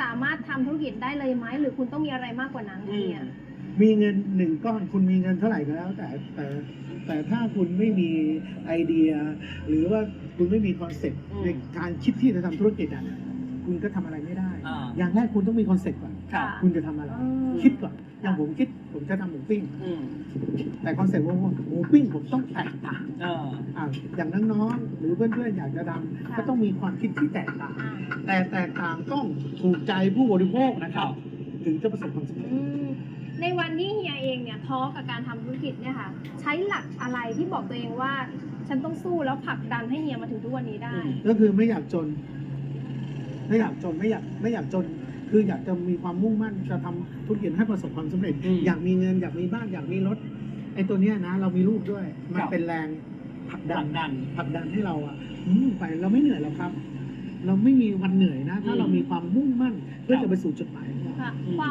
สามารถทำธุรกิจได้เลยไหมหรือคุณต้องมีอะไรมากกว่านั้นคะเนี่ย มีเงินหนึ่งก้อนคุณมีเงินเท่าไหร่ก็แล้วแต่แต่แต่ถ้าคุณไม่มีไอเดีย หรือว่าคุณไม่มีคอนเซ็ปต์อืมในการคิดที่จะทำธุรกิจอะคุณก็ทำอะไรไม่ได้ อ่า อย่างแรกคุณต้องมีคอนเซ็ปต์ก่อนครับคุณจะทำอะไร อืม คิดก่อนอย่างผมคิดผมจะทำหมูปิ้ง อืมแต่คอนเซ็ปต์ว่าหมูปิ้งผมต้องแตกต่าง เออ อะอย่างน้องๆหรือเพื่อนๆอยากจะทำค่ะก็ต้องมีความคิดที่แตกต่างอ่าแต่แตกต่างต้องถูกใจผู้บริโภคนะครับ ถึงจะประสบความสำเร็จอืมในวันที่เฮียเองเนี่ยท้อกับการทำธุรกิจเนี่ยค่ะ ใช้หลักอะไรที่บอกตัวเองว่า ฉันต้องสู้แล้วผลักดันให้เฮียมาถึงทุกวันนี้ได้อืมก็คือไม่อยากจน ไม่อยากจนไม่อยากไม่อยากจน คืออยากจะมีความมุ่งมั่นจะทำธุรกิจให้ประสบความสำเร็จอืมอยากมีเงินอยากมีบ้านอยากมีรถไอ้ตัวเนี้ยนะ เรามีลูกด้วย มันครับเป็นแรง ผลักดัดันนดันผลักดันให้เราอะอืมไปเราไม่เหนื่อยหรอกครับ เราไม่มีวันเหนื่อยนะ ถ้าอืมเรามีความมุ่งมั่นเพื่อครับจะไปสู่จุดหมายของเรา ค่ะอืมความ